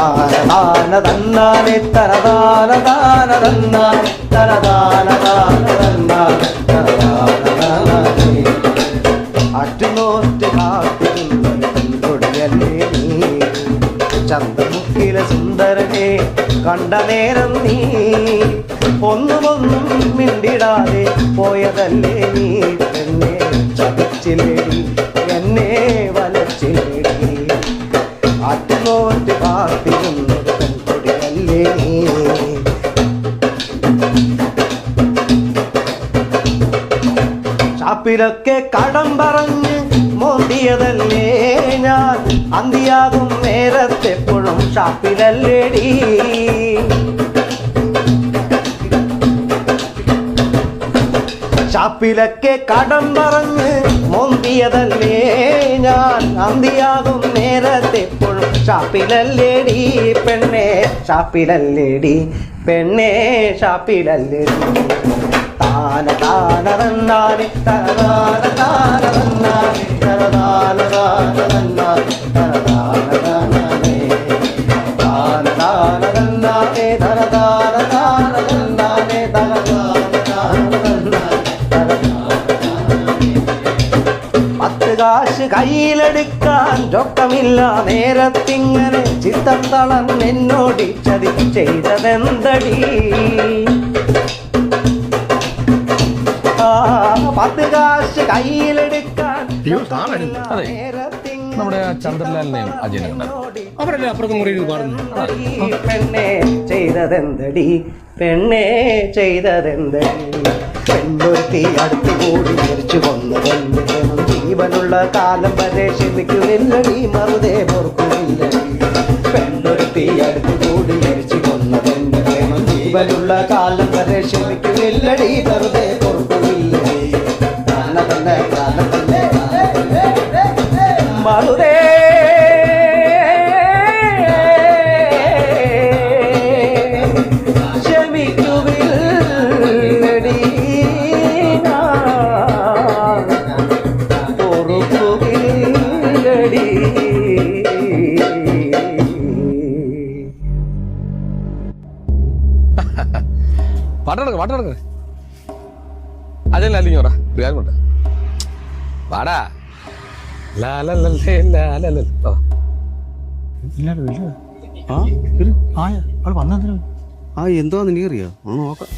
താന തന്നാനെ തന താന ദാന തനതാന താന തന്നാനെ തനതാന താനാനെ. അറ്റുനോറ്റ് കാത്തിരുന്നൊടുകല്ലേ നീ ചന്തമുക്കിലെ സുന്ദരനെ കണ്ട നേരം നീ ഒന്നുമൊന്നും മിണ്ടിടാതെ പോയതല്ലേ നീ എന്നെ ചതിച്ചില്ലേടി അറ്റുനോറ്റ് കാത്തിരുന്നത് പെൺകുടിയല്ലേ നീ? കടം പറഞ്ഞ് മോന്തിയതല്ലേ ഞാൻ? അന്തിയാകും നേരത്തെപ്പോഴും ഷാപ്പിലല്ലേടി ഷാപ്പിലൊക്കെ കടം പറഞ്ഞ് മോന്തിയതല്ലേ ഞാൻ അന്തിയാകും നേരത്തെപ്പോഴും ഷാപ്പിലല്ലേടി പെണ്ണെ ഷാപ്പിലല്ലേടി പെണ്ണെ ഷാപ്പിലല്ലേടി. താന താന തന്നാനെ തനതാന താന കാശ് കയ്യിലെടുക്കാൻ ചൊക്കമില്ല നേരത്തിങ്ങനെ ചിത്തം തളർന്ന് എന്നോടി ചതി ചെയ്തതെന്തടി? ആ, പത്ത് കാശ് കയ്യിലെടുക്കാൻ നമ്മുടെ ചന്ദ്രലാലിനെയും അജയനും? അവരല്ലേ അപ്പുറത്ത് മുറിയിൽ പാടുന്നു. പെണ്ണെ ചെയ്തതെന്തടി? പെണ്ണെ ചെയ്തതെന്തടി? പെണ്ണൊരുത്തി അടുത്ത് കൂടി മരിച്ചു വേണം ജീവനുള്ള കാലം വരെ ക്ഷമിക്കുന്നില്ലടി മറുതേ പൊറുക്കുന്നില്ലടി പെണ്ണൊരുത്തി അടുത്തു കൂടി മരിച്ചു കൊന്നതെന്റെ പ്രേമം ജീവനുള്ള കാലം വരെ ക്ഷമിക്കുന്നില്ലടി വെറുതെ പൊറുക്കുന്നില്ലടി കാല മറുതേ പാട്ടെടുക്ക പാട്ടെടുക്ക അതല്ല ലാലിങ്ങ പറ പ്രിയാൻ കൊണ്ട് വാ. ആ? എന്തോന്ന് എനിക്കറിയാം? നോക്കാം.